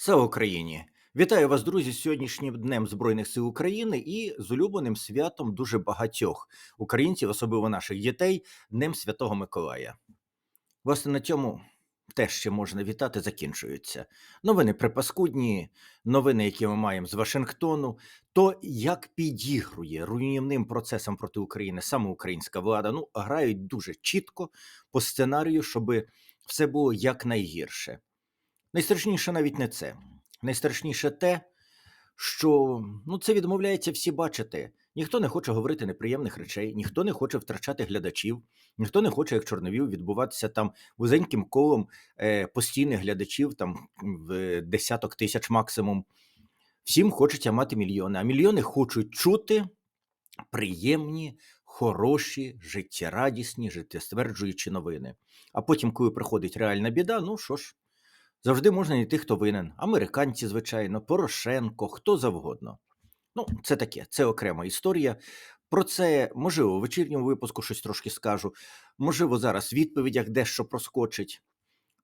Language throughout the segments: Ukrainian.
Слава Україні! Вітаю вас, друзі, з сьогоднішнім днем Збройних сил України і з улюбленим святом дуже багатьох українців, особливо наших дітей, Днем Святого Миколая. Власне, на цьому теж ще можна вітати, закінчуються. Новини припаскудні, новини, які ми маємо з Вашингтону. То як підігрує руйнівним процесам проти України саме українська влада, ну грають дуже чітко по сценарію, щоб все було якнайгірше. Найстрашніше навіть не це. Найстрашніше те, що ну, це відмовляється всі бачити. Ніхто не хоче говорити неприємних речей, ніхто не хоче втрачати глядачів, ніхто не хоче, як чорновіл, відбуватися там вузеньким колом е, постійних глядачів, там в десяток тисяч максимум. Всім хочеться мати мільйони, а мільйони хочуть чути приємні, хороші, життєрадісні, життєстверджуючі новини. А потім, коли приходить реальна біда, ну що ж, завжди можна знайти, хто винен. Американці, звичайно, Порошенко, хто завгодно. Ну, це таке, це окрема історія. Про це, можливо, у вечірньому випуску щось трошки скажу. Можливо, зараз в відповідях дещо проскочить.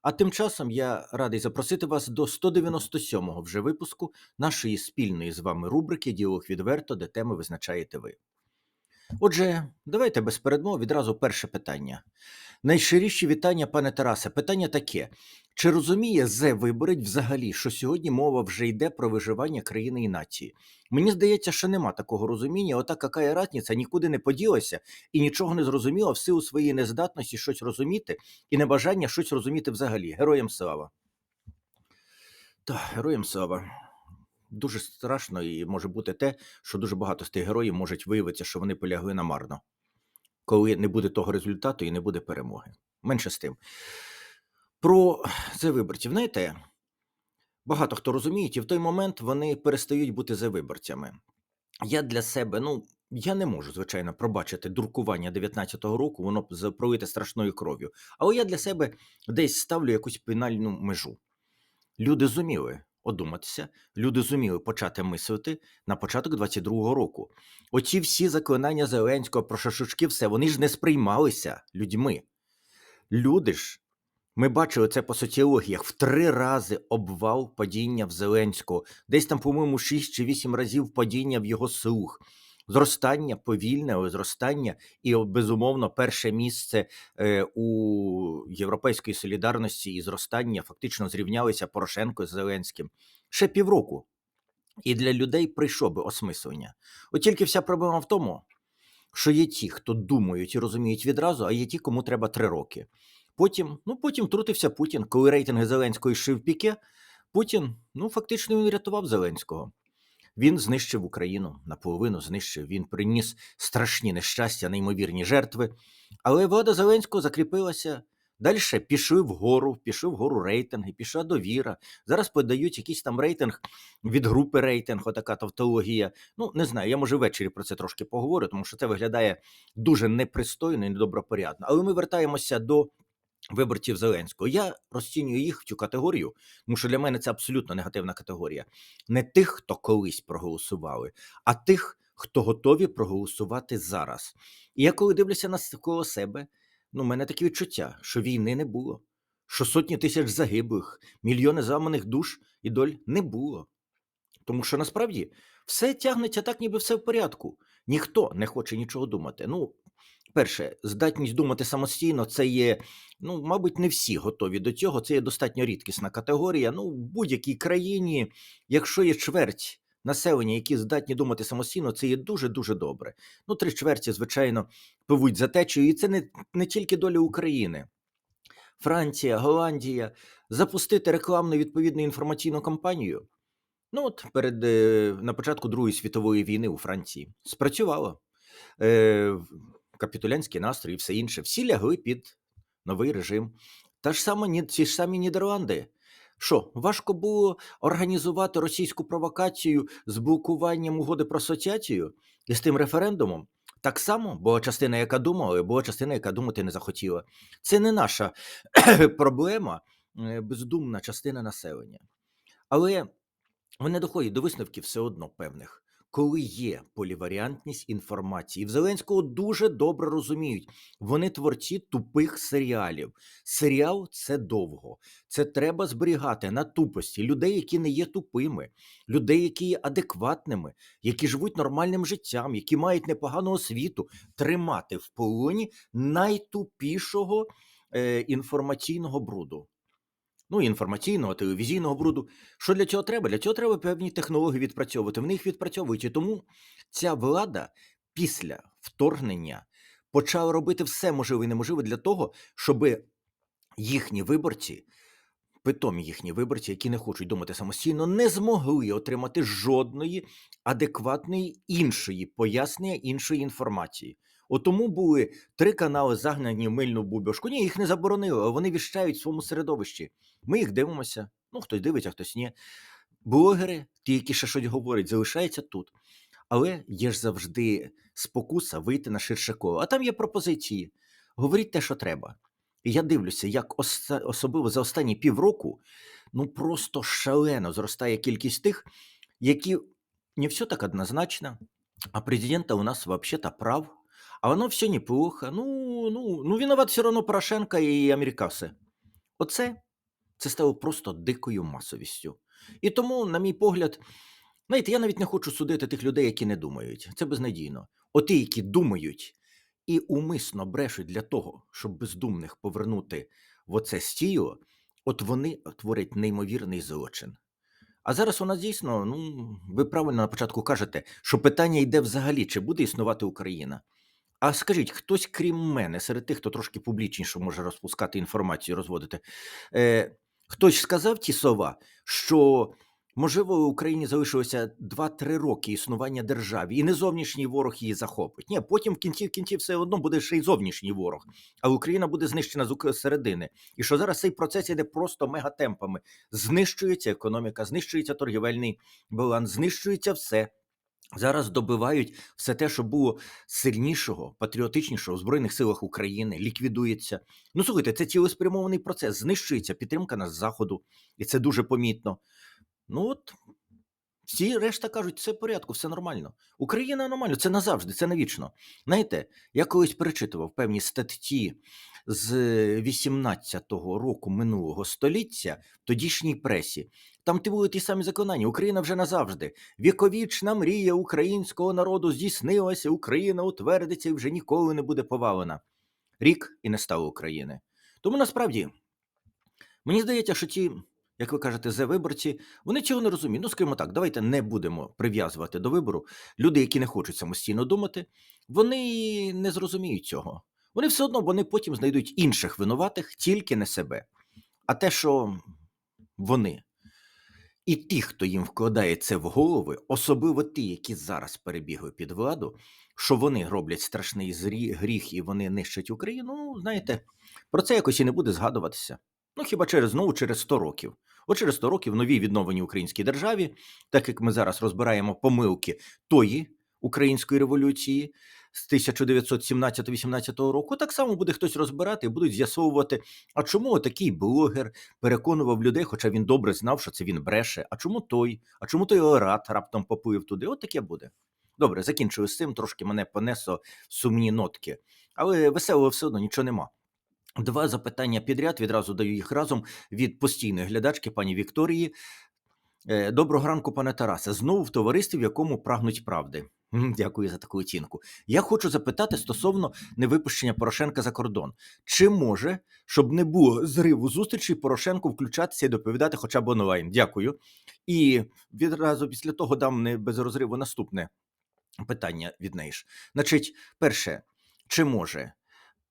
А тим часом я радий запросити вас до 197-го вже випуску нашої спільної з вами рубрики Діалог відверто, де теми визначаєте ви. Отже, давайте без передмов відразу перше питання. Найщиріші вітання, пане Тарасе. Питання таке: чи розуміє Зе виборець взагалі, що сьогодні мова вже йде про виживання країни і нації? Мені здається, що нема такого розуміння. Ота какая ратниця нікуди не поділася і нічого не зрозуміла в силу своєї нездатності щось розуміти і небажання щось розуміти взагалі. Героям слава. Так, героям слава. Дуже страшно і може бути те, що дуже багато з тих героїв можуть виявитися, що вони полягли намарно, коли не буде того результату і не буде перемоги. Менше з тим. Про це виборців, знаєте, багато хто розуміє, і в той момент вони перестають бути за виборцями. Я для себе, ну, я не можу, звичайно, пробачити дуркування 19-го року, воно пролите страшною кров'ю. Але я для себе десь ставлю якусь пенальну межу. Люди зуміли одуматися, люди зуміли почати мислити на початок 22-го року. Оці всі заклинання Зеленського про шашучки, все, вони ж не сприймалися людьми. Люди ж, ми бачили це по соціологіях, в три рази обвал падіння в Зеленського, десь там, по-моєму, 6 чи 8 разів падіння в його слух. Зростання повільне, але зростання, і безумовно, перше місце е, у європейської солідарності і зростання фактично зрівнялися Порошенко з Зеленським ще півроку. І для людей прийшло би осмислення. От тільки вся проблема в тому, що є ті, хто думають і розуміють відразу, а є ті, кому треба три роки. Потім, ну потім трутився Путін, коли рейтинги Зеленського йшли в піке. Путін, ну фактично, він рятував Зеленського. Він знищив Україну наполовину знищив. Він приніс страшні нещастя, неймовірні жертви. Але влада Зеленського закріпилася. Далі пішли вгору, пішли вгору рейтинги, пішла довіра. Зараз подають якийсь там рейтинг від групи рейтинг, отака тавтологія. Ну, не знаю, я може ввечері про це трошки поговорю, тому що це виглядає дуже непристойно і недобропорядно. Але ми вертаємося до виборців Зеленського. Я розцінюю їх в цю категорію, тому що для мене це абсолютно негативна категорія. Не тих, хто колись проголосували, а тих, хто готові проголосувати зараз. І я коли дивлюся на коло себе, ну, в мене такі відчуття, що війни не було, що сотні тисяч загиблих, мільйони зламаних душ і доль не було. Тому що насправді все тягнеться так, ніби все в порядку. Ніхто не хоче нічого думати. Ну, перше, здатність думати самостійно це є, ну, мабуть, не всі готові до цього. Це є достатньо рідкісна категорія. Ну, в будь-якій країні, якщо є чверть населення, які здатні думати самостійно, це є дуже-дуже добре. Ну, три чверті, звичайно, пливуть за течією, і це не, не тільки доля України. Франція, Голландія, запустити рекламну відповідну інформаційну кампанію. Ну, от перед е, на початку Другої світової війни у Франції спрацювало. Е, капітулянський настрій і все інше. Всі лягли під новий режим. Та ж саме ті ж самі Нідерланди. Що, важко було організувати російську провокацію з блокуванням угоди про асоціацію і з тим референдумом? Так само була частина, яка думала, але була частина, яка думати не захотіла. Це не наша проблема, е, бездумна частина населення. Але вони доходять до висновків все одно певних. Коли є поліваріантність інформації. В Зеленського дуже добре розуміють. Вони творці тупих серіалів. Серіал це довго. Це треба зберігати на тупості людей, які не є тупими, людей, які є адекватними, які живуть нормальним життям, які мають непогану освіту, тримати в полоні найтупішого е, інформаційного бруду. Ну, інформаційного, телевізійного бруду. Що для цього треба? Для цього треба певні технології відпрацьовувати. Вони їх відпрацьовують. І тому ця влада після вторгнення почала робити все можливе і неможливе для того, щоб їхні виборці, питомі їхні виборці, які не хочуть думати самостійно, не змогли отримати жодної адекватної іншої пояснення, іншої інформації. От тому були три канали загнані в мильну бубьошку. Ні, їх не заборонили, вони віщають в своєму середовищі. Ми їх дивимося. Ну, хтось дивиться, хтось ні. Блогери, ті, які ще щось говорять, залишаються тут. Але є ж завжди спокуса вийти на ширше коло. А там є пропозиції. Говоріть те, що треба. І я дивлюся, як оста- особливо за останні півроку, ну просто шалено зростає кількість тих, які не все так однозначно, а президента у нас вообще-то прав, а воно все неплохо. Ну, ну, ну виноват все одно Порошенко і американці. Оце це стало просто дикою масовістю. І тому, на мій погляд, знаєте, я навіть не хочу судити тих людей, які не думають. Це безнадійно. Оті, які думають і умисно брешуть для того, щоб бездумних повернути в оце стію, от вони творять неймовірний злочин. А зараз у нас дійсно, ну, ви правильно на початку кажете, що питання йде взагалі, чи буде існувати Україна. А скажіть, хтось, крім мене, серед тих, хто трошки публічніше може розпускати інформацію, розводити, е, хтось сказав ті слова, що можливо в Україні залишилося 2-3 роки існування державі, і не зовнішній ворог її захопить. Ні, потім в кінці в кінці все одно буде ще й зовнішній ворог, а Україна буде знищена з середини. І що зараз цей процес іде просто мегатемпами. Знищується економіка, знищується торгівельний баланс, знищується все. Зараз добивають все те, що було сильнішого, патріотичнішого в Збройних силах України, ліквідується. Ну слухайте, це цілеспрямований процес. Знищується підтримка нас з заходу, і це дуже помітно. Ну от всі решта кажуть, все в порядку, все нормально. Україна нормально, це назавжди, це навічно. Знаєте, я колись перечитував певні статті з 18-го року минулого століття в тодішній пресі. Там ти були ті самі заклинання. Україна вже назавжди. Віковічна мрія українського народу здійснилася, Україна утвердиться і вже ніколи не буде повалена. Рік і не стало України. Тому насправді мені здається, що ті, як ви кажете, зе виборці, вони цього не розуміють. Ну, скажімо так, давайте не будемо прив'язувати до вибору. Люди, які не хочуть самостійно думати, вони не зрозуміють цього. Вони все одно вони потім знайдуть інших винуватих, тільки не себе. А те, що вони і ті, хто їм вкладає це в голови, особливо ті, які зараз перебігли під владу, що вони роблять страшний гріх і вони нищать Україну, ну, знаєте, про це якось і не буде згадуватися. Ну, хіба через знову через 100 років. От через 100 років новій відновленій українській державі, так як ми зараз розбираємо помилки тої української революції з 1917-18 року, так само буде хтось розбирати і будуть з'ясовувати, а чому такий блогер переконував людей, хоча він добре знав, що це він бреше. А чому той? А чому той Орат раптом поплив туди? От таке буде. Добре, закінчую з цим. Трошки мене понесло сумні нотки, але веселого все одно нічого нема. Два запитання підряд відразу даю їх разом від постійної глядачки пані Вікторії. Е, Доброго ранку, пане Тарасе. Знову в товаристві, в якому прагнуть правди. Дякую за таку оцінку. Я хочу запитати стосовно невипущення Порошенка за кордон. Чи може, щоб не було зриву зустрічі, Порошенко включатися і доповідати хоча б онлайн? Дякую. І відразу після того дам не без розриву наступне питання від неї ж. Значить, перше, чи може?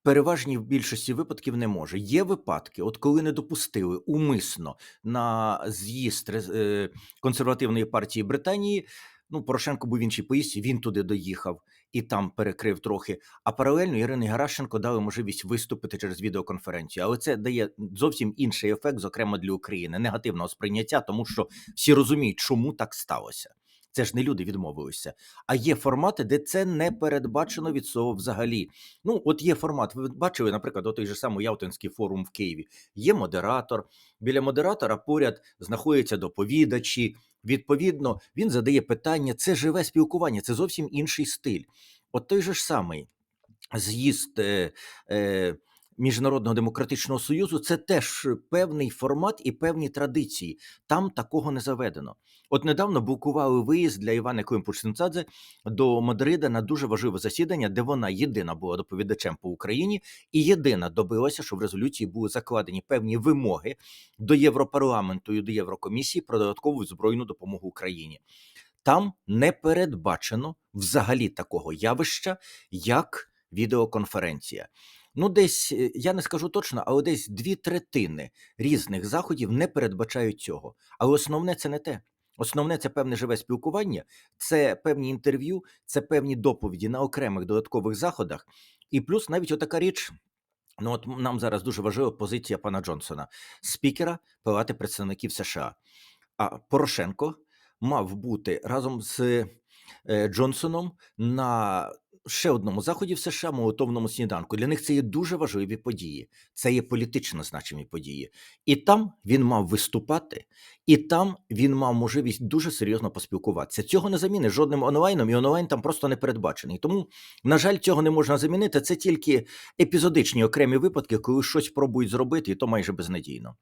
Переважній в більшості випадків не може. Є випадки, от коли не допустили умисно на з'їзд е, консервативної партії Британії. Ну, Порошенко був в іншій поїздці, він туди доїхав і там перекрив трохи. А паралельно Ірині Геращенко дали можливість виступити через відеоконференцію. Але це дає зовсім інший ефект, зокрема для України, негативного сприйняття, тому що всі розуміють, чому так сталося. Це ж не люди відмовилися. А є формати, де це не передбачено від цього взагалі. Ну, от є формат. Ви бачили, наприклад, той же самий Ялтинський форум в Києві. Є модератор. Біля модератора поряд знаходяться доповідачі. Відповідно, він задає питання. Це живе спілкування, це зовсім інший стиль. От той же ж самий з'їзд е, е, Міжнародного демократичного союзу це теж певний формат і певні традиції. Там такого не заведено. От недавно блокували виїзд для Івани Климпуш-Синцадзе до Мадрида на дуже важливе засідання, де вона єдина була доповідачем по Україні і єдина добилася, що в резолюції були закладені певні вимоги до Європарламенту і до Єврокомісії про додаткову збройну допомогу Україні. Там не передбачено взагалі такого явища, як відеоконференція. Ну, десь е, я не скажу точно, але десь дві третини різних заходів не передбачають цього. Але основне це не те. Основне це певне живе спілкування, це певні інтерв'ю, це певні доповіді на окремих додаткових заходах. І плюс навіть отака річ. Ну, от нам зараз дуже важлива позиція пана Джонсона, спікера Палати представників США. А Порошенко мав бути разом з е, Джонсоном на ще одному заході в США молотовному сніданку. Для них це є дуже важливі події. Це є політично значимі події. І там він мав виступати, і там він мав можливість дуже серйозно поспілкуватися. Цього не замінить жодним онлайном, і онлайн там просто не передбачений. Тому, на жаль, цього не можна замінити. Це тільки епізодичні окремі випадки, коли щось пробують зробити, і то майже безнадійно.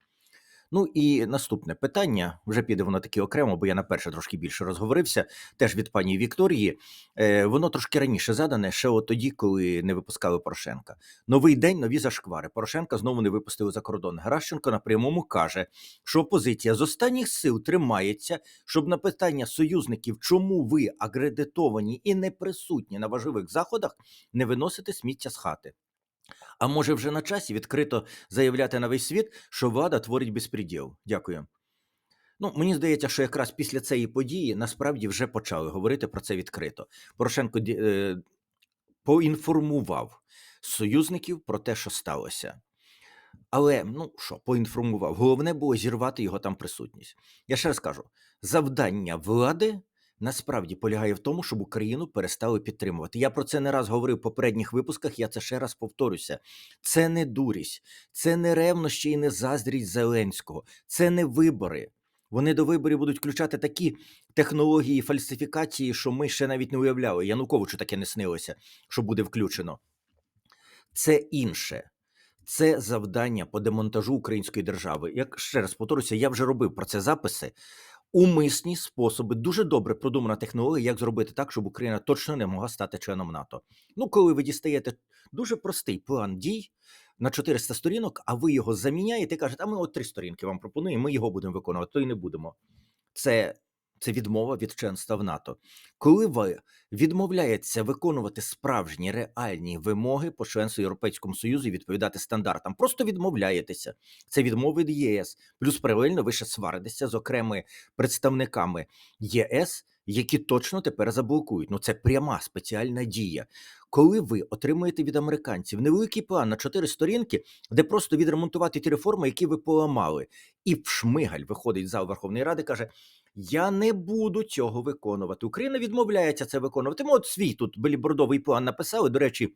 Ну і наступне питання вже піде воно таки окремо, бо я на перше трошки більше розговорився. Теж від пані Вікторії. Е, Воно трошки раніше задане, ще от тоді, коли не випускали Порошенка. Новий день, нові зашквари. Порошенка знову не випустили за кордон. Гращенко на прямому каже, що опозиція з останніх сил тримається, щоб на питання союзників, чому ви акредитовані і не присутні на важливих заходах, не виносити сміття з хати. А може вже на часі відкрито заявляти на весь світ, що влада творить безпреділ? Дякую. Ну, мені здається, що якраз після цієї події насправді вже почали говорити про це відкрито. Порошенко е, поінформував союзників про те, що сталося. Але ну що, поінформував. Головне було зірвати його там присутність. Я ще раз кажу: завдання влади насправді полягає в тому, щоб Україну перестали підтримувати. Я про це не раз говорив в попередніх випусках. Я це ще раз повторюся. Це не дурість, це не ревнощі і не заздрість Зеленського, це не вибори. Вони до виборів будуть включати такі технології фальсифікації, що ми ще навіть не уявляли. Януковичу таке не снилося, що буде включено. Це інше. Це завдання по демонтажу української держави. Як ще раз повторюся, я вже робив про це записи. Умисні способи, дуже добре продумана технологія, як зробити так, щоб Україна точно не могла стати членом НАТО. Ну, коли ви дістаєте дуже простий план дій на 400 сторінок, а ви його заміняєте і кажете, а ми от три сторінки вам пропонуємо, ми його будемо виконувати, то й не будемо. Це, це відмова від членства в НАТО. Коли ви відмовляєтеся виконувати справжні реальні вимоги по членству Європейському Союзу і відповідати стандартам, просто відмовляєтеся. Це відмови від ЄС. Плюс паралельно ви ще сваритеся з окремими представниками ЄС, які точно тепер заблокують. Ну це пряма спеціальна дія. Коли ви отримуєте від американців невеликий план на чотири сторінки, де просто відремонтувати ті реформи, які ви поламали, і в Шмигаль виходить зал Верховної Ради, каже: Я не буду цього виконувати. Україна відмовляється це виконувати. Ми от свій тут белібордовий план написали. До речі.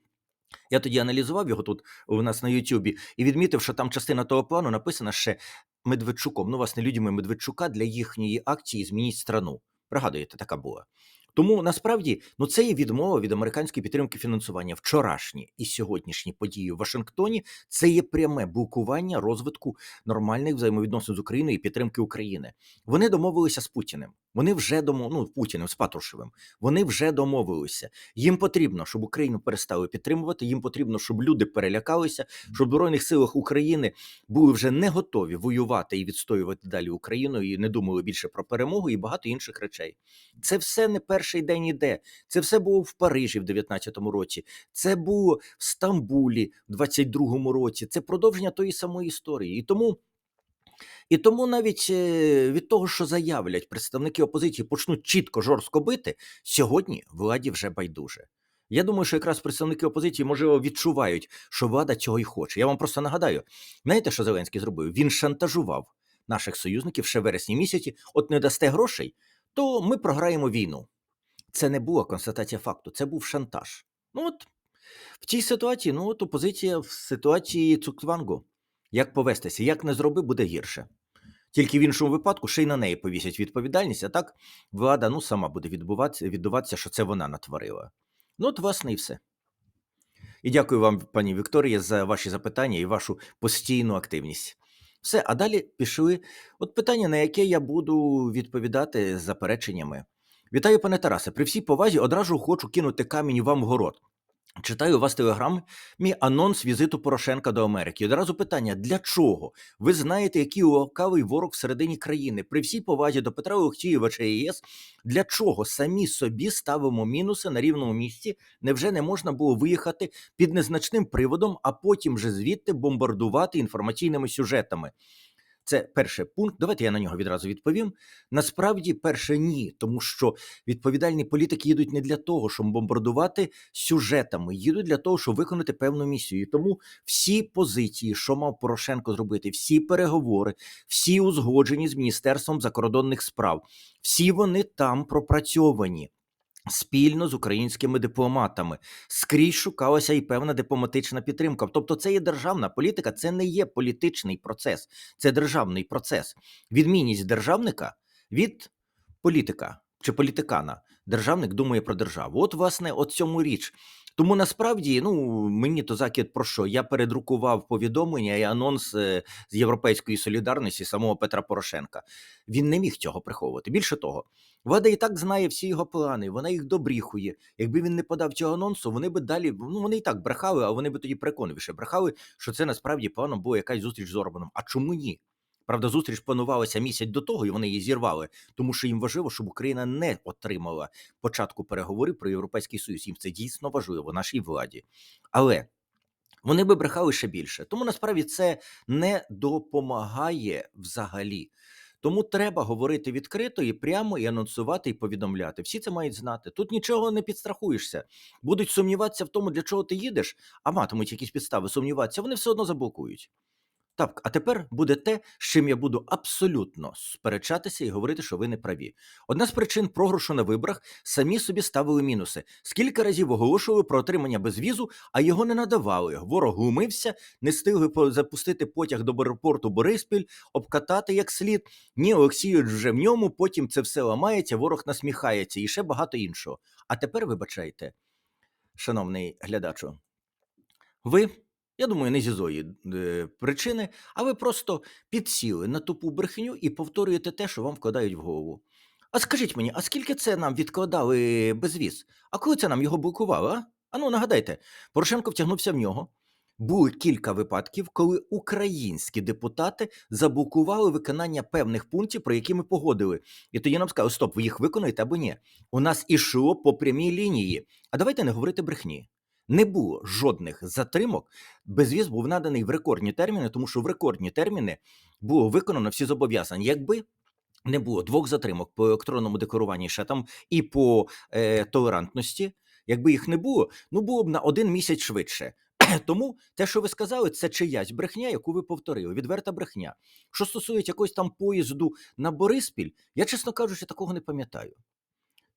Я тоді аналізував його тут у нас на Ютубі і відмітив, що там частина того плану написана ще Медведчуком. Ну, власне, людьми Медведчука для їхньої акції Змініть страну. Пригадуєте, така була. Тому насправді ну це є відмова від американської підтримки фінансування. Вчорашні і сьогоднішні події в Вашингтоні це є пряме блокування розвитку нормальних взаємовідносин з Україною і підтримки України. Вони домовилися з Путіним. Вони вже домо... ну, Путіним з Патрушевим. Вони вже домовилися. Їм потрібно, щоб Україну перестали підтримувати. Їм потрібно, щоб люди перелякалися, щоб в збройних силах України були вже не готові воювати і відстоювати далі Україну, і не думали більше про перемогу і багато інших речей. Це все не перший день іде. Це все було в Парижі в 19-му році. Це було в Стамбулі в 22-му році. Це продовження тої самої історії. І тому. І тому навіть е, від того, що заявлять представники опозиції, почнуть чітко жорстко бити, сьогодні владі вже байдуже. Я думаю, що якраз представники опозиції, можливо, відчувають, що влада цього й хоче. Я вам просто нагадаю, знаєте, що Зеленський зробив? Він шантажував наших союзників ще в вересні місяці. От не дасте грошей, то ми програємо війну. Це не була констатація факту, це був шантаж. Ну от в цій ситуації, ну от опозиція в ситуації Цуквангу. Як повестися, як не зроби, буде гірше. Тільки в іншому випадку ще й на неї повісять відповідальність, а так влада ну, сама буде відбуватися, що це вона натворила. Ну, от, власне, і все. І дякую вам, пані Вікторія, за ваші запитання і вашу постійну активність. Все, а далі пішли. От питання, на яке я буду відповідати з запереченнями. Вітаю, пане Тарасе. При всій повазі одразу хочу кинути камінь вам в город. Читаю у вас в телеграмі анонс візиту Порошенка до Америки. Одразу питання: для чого? Ви знаєте, який лукавий ворог всередині країни. При всій повазі до Петра Олексійовича ЄС, для чого самі собі ставимо мінуси на рівному місці? Невже не можна було виїхати під незначним приводом, а потім вже звідти бомбардувати інформаційними сюжетами? Це перший пункт. Давайте я на нього відразу відповім. Насправді, перше ні, тому що відповідальні політики їдуть не для того, щоб бомбардувати сюжетами, їдуть для того, щоб виконати певну місію. І тому всі позиції, що мав Порошенко зробити, всі переговори, всі узгоджені з міністерством закордонних справ, всі вони там пропрацьовані. Спільно з українськими дипломатами скрізь шукалася і певна дипломатична підтримка. Тобто, це є державна політика, це не є політичний процес, це державний процес. Відмінність державника від політика чи політикана. Державник думає про державу. От, власне, от цьому річ. Тому насправді, ну мені то закид про що? Я передрукував повідомлення і анонс е, з Європейської солідарності самого Петра Порошенка. Він не міг цього приховувати. Більше того, влада і так знає всі його плани, вона їх добріхує. Якби він не подав цього анонсу, вони би далі ну вони і так брехали, а вони би тоді переконливіше брехали, що це насправді планом була якась зустріч з Орбаном. А чому ні? Правда, зустріч планувалася місяць до того, і вони її зірвали, тому що їм важливо, щоб Україна не отримала початку переговорів про європейський союз. Їм це дійсно важливо нашій владі. Але вони би брехали ще більше. Тому насправді це не допомагає взагалі. Тому треба говорити відкрито і прямо і анонсувати і повідомляти. Всі це мають знати. Тут нічого не підстрахуєшся. Будуть сумніватися в тому, для чого ти їдеш, а матимуть якісь підстави сумніватися. Вони все одно заблокують. Так, а тепер буде те, з чим я буду абсолютно сперечатися і говорити, що ви не праві. Одна з причин програшу на виборах самі собі ставили мінуси. Скільки разів оголошували про отримання безвізу, а його не надавали. Ворог глумився, не встигли запустити потяг до аеропорту Бориспіль, обкатати як слід. Ні, Олексійович вже в ньому, потім це все ламається, ворог насміхається і ще багато іншого. А тепер вибачайте, шановний глядачу, ви. Я думаю, не зі зої е, причини, а ви просто підсіли на тупу брехню і повторюєте те, що вам вкладають в голову. А скажіть мені, а скільки це нам відкладали безвіз? А коли це нам його блокували? А? Ану, нагадайте, Порошенко втягнувся в нього. Було кілька випадків, коли українські депутати заблокували виконання певних пунктів, про які ми погодили. І тоді нам сказали, стоп, ви їх виконуєте або ні. У нас ішло по прямій лінії. А давайте не говорити брехні. Не було жодних затримок. Безвіз був наданий в рекордні терміни, тому що в рекордні терміни було виконано всі зобов'язання. Якби не було двох затримок по електронному декларуванні ще там і по е, толерантності, якби їх не було, ну було б на один місяць швидше. Тому те, що ви сказали, це чиясь брехня, яку ви повторили. Відверта брехня. Що стосується якогось там поїзду на Бориспіль, я, чесно кажучи, такого не пам'ятаю.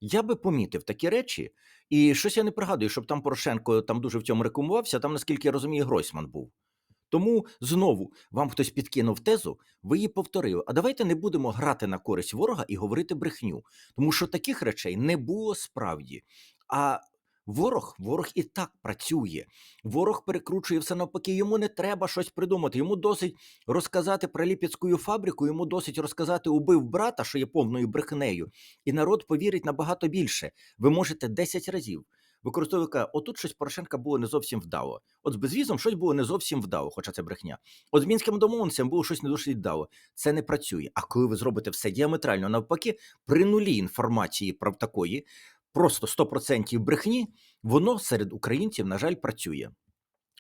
Я би помітив такі речі, і щось я не пригадую, щоб там Порошенко там дуже в цьому рекумувався, Там, наскільки я розумію, Гройсман був. Тому знову вам хтось підкинув тезу, ви її повторили. А давайте не будемо грати на користь ворога і говорити брехню, тому що таких речей не було справді. А ворог, ворог і так працює. Ворог перекручує все навпаки. Йому не треба щось придумати. Йому досить розказати про ліпецьку фабрику, йому досить розказати убив брата, що є повною брехнею, і народ повірить набагато більше. Ви можете 10 разів використовувати, отут щось Порошенка було не зовсім вдало. От з безвізом щось було не зовсім вдало, хоча це брехня. От з мінським домовленцем було щось не дуже вдало. Це не працює. А коли ви зробите все діаметрально навпаки, при нулі інформації про такої, просто 100% брехні, воно серед українців, на жаль, працює.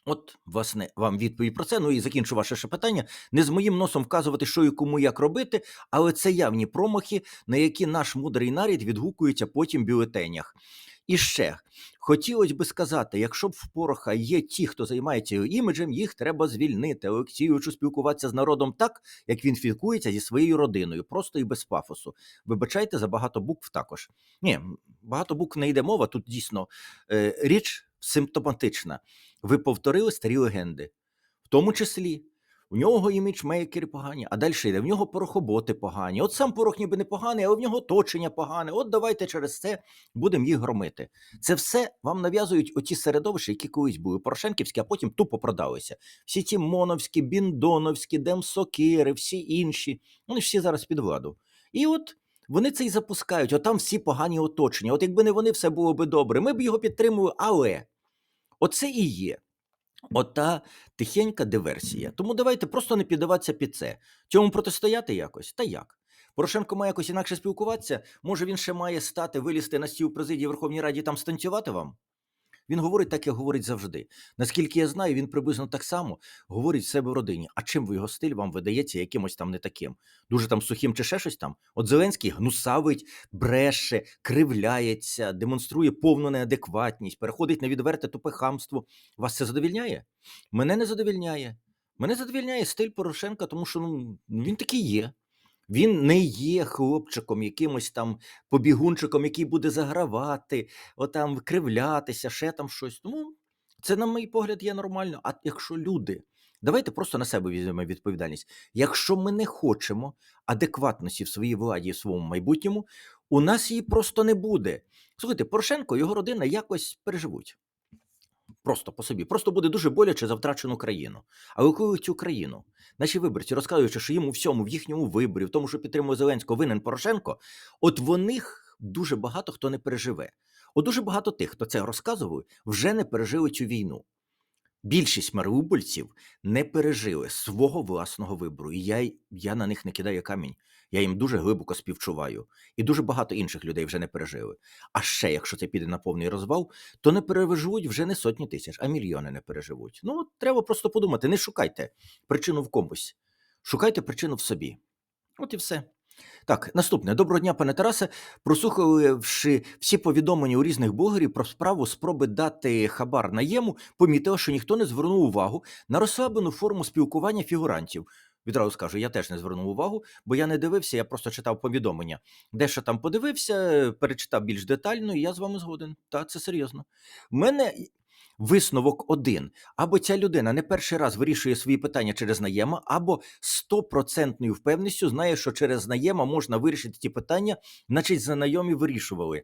От, власне, вам відповідь про це. Ну і закінчу ваше ще питання. Не з моїм носом вказувати, що і кому як робити, але це явні промахи, на які наш мудрий нарід відгукується потім в бюлетенях. І ще хотілося би сказати, якщо б в Пороха є ті, хто займається його іміджем, їх треба звільнити. Олексійовичу спілкуватися з народом так, як він спілкується зі своєю родиною, просто і без пафосу. Вибачайте за багато букв також. Ні, багато букв не йде мова. Тут дійсно е, річ симптоматична. Ви повторили старі легенди, в тому числі. У нього іміджмейкери погані, а далі йде. В нього порохоботи погані. От сам порох ніби не поганий, але в нього оточення погане. От давайте через це будемо їх громити. Це все вам нав'язують оті середовища, які колись були Порошенківські, а потім тупо продалися. Всі ті моновські, біндоновські, демсокири, всі інші. Вони всі зараз під владу. І от вони це й запускають. От там всі погані оточення. От якби не вони, все було би добре. Ми б його підтримували, але оце і є. Ота тихенька диверсія. Тому давайте просто не піддаватися під це. Цьому протистояти якось? Та як? Порошенко має якось інакше спілкуватися. Може, він ще має стати, вилізти на стіл президії Верховній Раді і там станцювати вам? Він говорить так, як говорить завжди. Наскільки я знаю, він приблизно так само говорить в себе в родині. А чим ви його стиль вам видається якимось там не таким? Дуже там сухим чи ще щось там? От Зеленський гнусавить, бреше, кривляється, демонструє повну неадекватність, переходить на відверте тупе хамство. Вас це задовільняє? Мене не задовільняє. Мене задовільняє стиль Порошенка, тому що ну, він такий є. Він не є хлопчиком, якимось там побігунчиком, який буде загравати, отам викривлятися, ще там щось. Тому це, на мій погляд, є нормально. А якщо люди, давайте просто на себе візьмемо відповідальність. Якщо ми не хочемо адекватності в своїй владі і в своєму майбутньому, у нас її просто не буде. Слухайте, Порошенко його родина якось переживуть. Просто по собі. Просто буде дуже боляче за втрачену країну. Але коли цю країну, наші виборці, розказуючи, що їм у всьому, в їхньому виборі, в тому, що підтримує Зеленського, винен Порошенко, от в них дуже багато хто не переживе. От дуже багато тих, хто це розказував, вже не пережили цю війну. Більшість маріупольців не пережили свого власного вибору, і я, я на них не кидаю камінь. Я їм дуже глибоко співчуваю. І дуже багато інших людей вже не пережили. А ще, якщо це піде на повний розвал, то не переживуть вже не сотні тисяч, а мільйони не переживуть. Ну, треба просто подумати: не шукайте причину в комусь, шукайте причину в собі. От і все. Так, наступне. Доброго дня, пане Тарасе. Прослухавши всі повідомлення у різних блогерів про справу спроби дати хабар наєму, помітила, що ніхто не звернув увагу на розслаблену форму спілкування фігурантів. Відразу скажу, я теж не звернув увагу, бо я не дивився, я просто читав повідомлення. Дещо там подивився, перечитав більш детально, і я з вами згоден. Та це серйозно. У мене висновок один: або ця людина не перший раз вирішує свої питання через наєма, або стопроцентною впевненістю знає, що через наєма можна вирішити ті питання, значить, знайомі вирішували.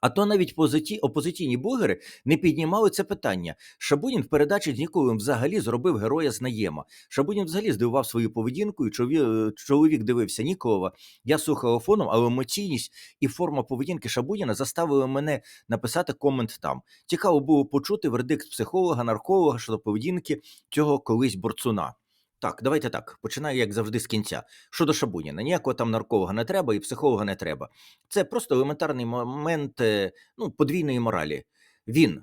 А то навіть позиті... опозиційні блогери не піднімали це питання. Шабунін в передачі з Ніколем взагалі зробив героя з наєма. Шабунін взагалі здивував своєю поведінкою. Чоловік, чоловік дивився Ніколова. Я слухав фоном, але емоційність і форма поведінки Шабуніна заставили мене написати комент там. Цікаво було почути вердикт психолога, нарколога щодо поведінки цього колись борцуна. Так, давайте так. Починаю, як завжди, з кінця. Щодо Шабуніна, ніякого там нарколога не треба і психолога не треба. Це просто елементарний момент е, ну, подвійної моралі. Він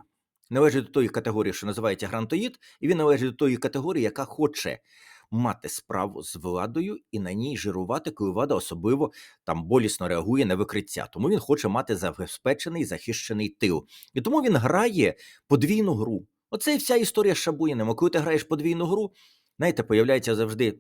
належить до тої категорії, що називається грантоїд, і він належить до тої категорії, яка хоче мати справу з владою і на ній жирувати, коли влада особливо там болісно реагує на викриття. Тому він хоче мати забезпечений захищений тил. І тому він грає подвійну гру. Оце і вся історія з Шабуніним. А коли ти граєш подвійну гру. Знаєте, появляється завжди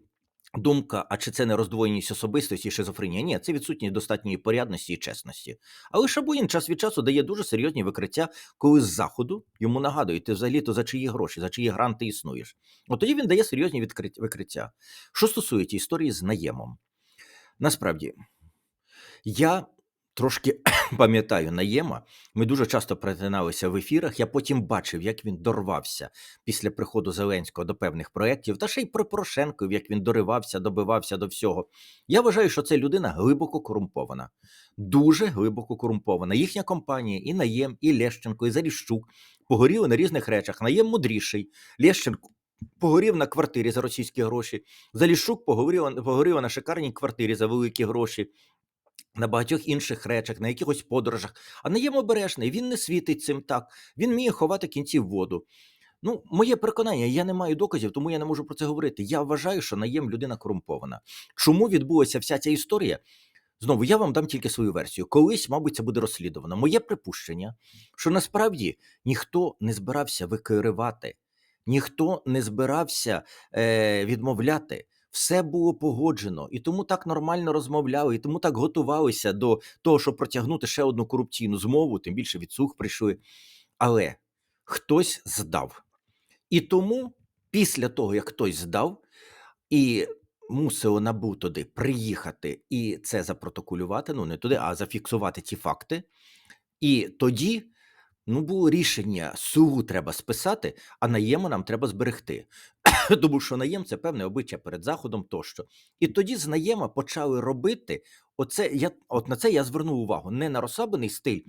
думка, а чи це не роздвоєність особистості і шизофренія? Ні, це відсутність достатньої порядності і чесності. Але Шабунін час від часу дає дуже серйозні викриття, коли з заходу йому нагадують, ти взагалі то за чиї гроші, за чиї гранти існуєш. От тоді він дає серйозні викриття. Що стосується історії з наємом, насправді я трошки пам'ятаю наєма. Ми дуже часто перетиналися в ефірах. Я потім бачив, як він дорвався після приходу Зеленського до певних проєктів, та ще й про Порошенко, як він доривався, добивався до всього. Я вважаю, що це людина глибоко корумпована, дуже глибоко корумпована. Їхня компанія, і Наєм, і Лещенко, і Заліщук погоріли на різних речах. Наєм мудріший, Лещенко. Погорів на квартирі за російські гроші. Заліщук погорів, погорів на шикарній квартирі за великі гроші на багатьох інших речах, на якихось подорожах. А Наєм обережний, він не світить цим так. Він вміє ховати кінці в воду. Ну, моє переконання, я не маю доказів, тому я не можу про це говорити. Я вважаю, що Наєм людина корумпована. Чому відбулася вся ця історія? Знову я вам дам тільки свою версію. Колись, мабуть, це буде розслідувано. Моє припущення, що насправді ніхто не збирався викривати, ніхто не збирався е, відмовляти. Все було погоджено, і тому так нормально розмовляли, і тому так готувалися до того, щоб протягнути ще одну корупційну змову, тим більше від слуг прийшли. Але хтось здав. І тому, після того, як хтось здав, і мусило НАБУ туди приїхати і це запротоколювати, ну не туди, а зафіксувати ті факти. І тоді ну, було рішення: СУ треба списати, а наєму нам треба зберегти. Тому що наєм це певне обличчя перед заходом тощо. І тоді з наєма почали робити оце. Я от на це я звернув увагу не на розслаблений стиль.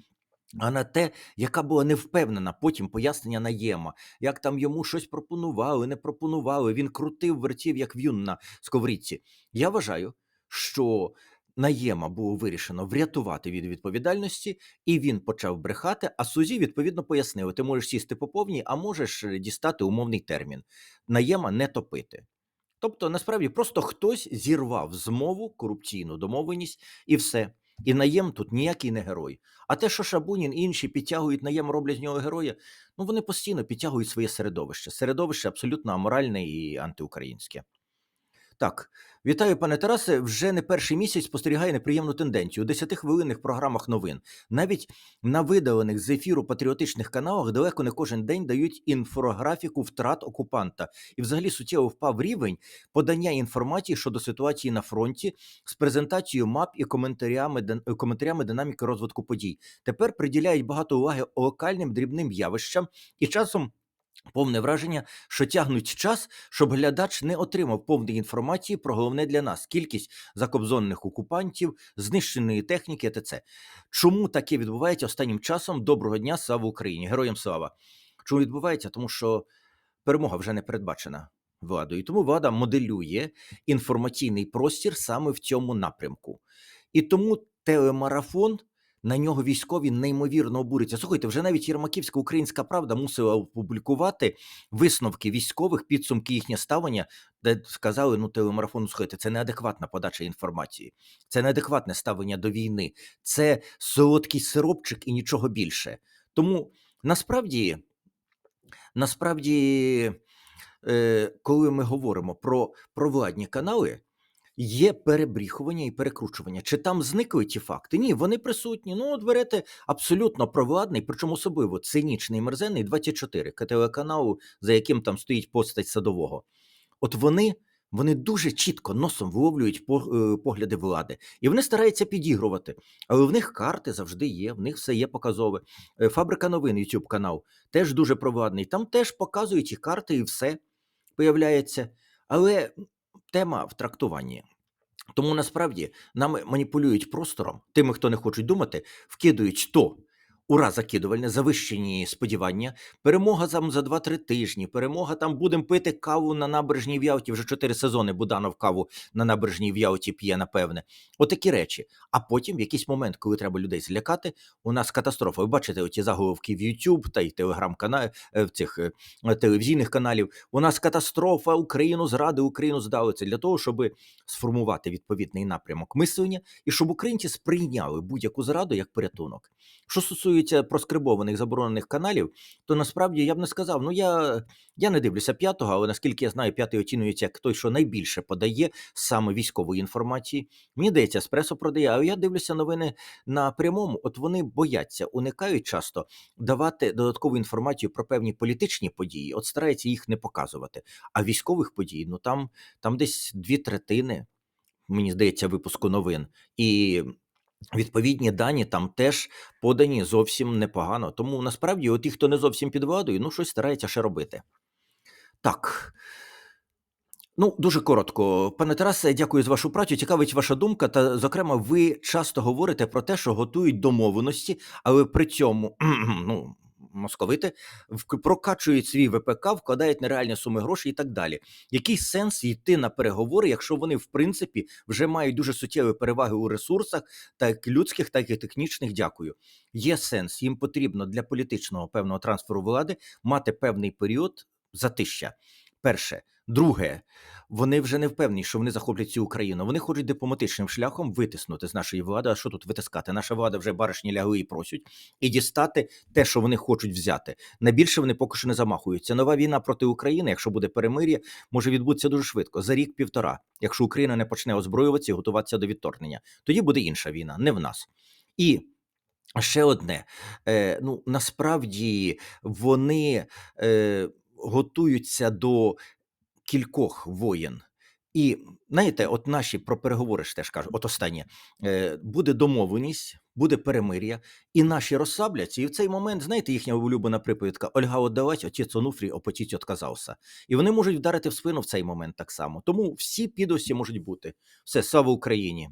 А на те, яка була невпевнена потім пояснення наєма, як там йому щось пропонували, не пропонували. Він крутив, вертів, як в'юн на сковорідці. Я вважаю, що наєма було вирішено врятувати від відповідальності, і він почав брехати. А Сузі відповідно пояснили: ти можеш сісти по повній, а можеш е, дістати умовний термін. Наєма не топити. Тобто, насправді, просто хтось зірвав змову, корупційну домовленість, і все. І наєм тут ніякий не герой. А те, що Шабунін і інші підтягують наєм, роблять з нього героя, ну вони постійно підтягують своє середовище. Середовище абсолютно аморальне і антиукраїнське. Так, вітаю, пане Тарасе. Вже не перший місяць спостерігає неприємну тенденцію. У 10-хвилинних програмах новин. Навіть на видалених з ефіру патріотичних каналах далеко не кожен день дають інфографіку втрат окупанта. І взагалі суттєво впав рівень подання інформації щодо ситуації на фронті з презентацією мап і коментарями, коментарями динаміки розвитку подій. Тепер приділяють багато уваги локальним дрібним явищам і часом. Повне враження, що тягнуть час, щоб глядач не отримав повної інформації про головне для нас кількість закобзонених окупантів, знищеної техніки, ТЦ. Чому таке відбувається останнім часом? Доброго дня, слава Україні! Героям слава! Чому відбувається? Тому що перемога вже не передбачена владою. Тому влада моделює інформаційний простір саме в цьому напрямку. І тому телемарафон на нього військові неймовірно обурюються. Слухайте, вже навіть Єрмаківська українська правда мусила опублікувати висновки військових, підсумки їхнє ставлення, де сказали: ну, телемарафон, слухайте, це неадекватна подача інформації, це неадекватне ставлення до війни, це солодкий сиропчик і нічого більше. Тому насправді, насправді, е, коли ми говоримо про провладні канали. Є перебріхування і перекручування. Чи там зникли ті факти? Ні, вони присутні. Ну, от берете абсолютно провладний, причому особливо цинічний мерзенний 24 телеканалу, за яким там стоїть постать садового. От вони, вони дуже чітко носом виловлюють е, погляди влади, і вони стараються підігрувати. Але в них карти завжди є, в них все є показове. Е, Фабрика новин, YouTube канал, теж дуже провладний. Там теж показують і карти, і все появляється. Але тема в трактуванні. Тому насправді нами маніпулюють простором, тими, хто не хочуть думати, вкидують то ура закидувальне, завищені сподівання, перемога там за 2-3 тижні, перемога там будемо пити каву на набережній в Ялті. Вже 4 сезони Буданов каву на набережній в Ялті п'є, напевне. Отакі речі. А потім, в якийсь момент, коли треба людей злякати, у нас катастрофа. Ви бачите оті заголовки в YouTube та й телеграм-каналів в цих е, телевізійних каналів. У нас катастрофа, Україну зради, Україну здали. Для того, щоб сформувати відповідний напрямок мислення і щоб українці сприйняли будь-яку зраду як порятунок. Що стосується проскрибованих заборонених каналів, то насправді я б не сказав. Ну я, я не дивлюся п'ятого, але наскільки я знаю, п'ятий оцінюється як той, що найбільше подає саме військової інформації. Мені здається, еспресо продає, але я дивлюся новини на прямому. От вони бояться, уникають часто давати додаткову інформацію про певні політичні події, от стараються їх не показувати. А військових подій, ну там, там десь дві третини, мені здається, випуску новин. І відповідні дані там теж подані зовсім непогано. Тому насправді, ті, хто не зовсім під владою, ну щось старається ще робити. Так. Ну, дуже коротко, пане Тарасе, дякую за вашу працю. Цікавить ваша думка. Та, зокрема, ви часто говорите про те, що готують домовленості, але при цьому ну, московити прокачують свій ВПК, вкладають нереальні суми грошей і так далі. Який сенс йти на переговори, якщо вони в принципі вже мають дуже суттєві переваги у ресурсах, так людських, так і технічних? Дякую. Є сенс. Їм потрібно для політичного певного трансферу влади мати певний період затища. Перше Друге, вони вже не впевнені, що вони захоплять цю Україну. Вони хочуть дипломатичним шляхом витиснути з нашої влади. А що тут витискати? Наша влада вже баришні лягли і просять, і дістати те, що вони хочуть взяти. Найбільше вони поки що не замахуються. Нова війна проти України, якщо буде перемир'я, може відбутися дуже швидко за рік-півтора. Якщо Україна не почне озброюватися і готуватися до відторгнення, тоді буде інша війна, не в нас. І ще одне: е, ну насправді вони е, готуються до кількох воєн. І знаєте, от наші про переговори ж теж кажуть, от останнє е, буде домовленість, буде перемир'я, і наші розсабляться. І в цей момент, знаєте, їхня улюблена приповідка Ольга отдавать, отець Онуфрій опотіть отказався. І вони можуть вдарити в спину в цей момент так само. Тому всі підості можуть бути. Все, слава Україні!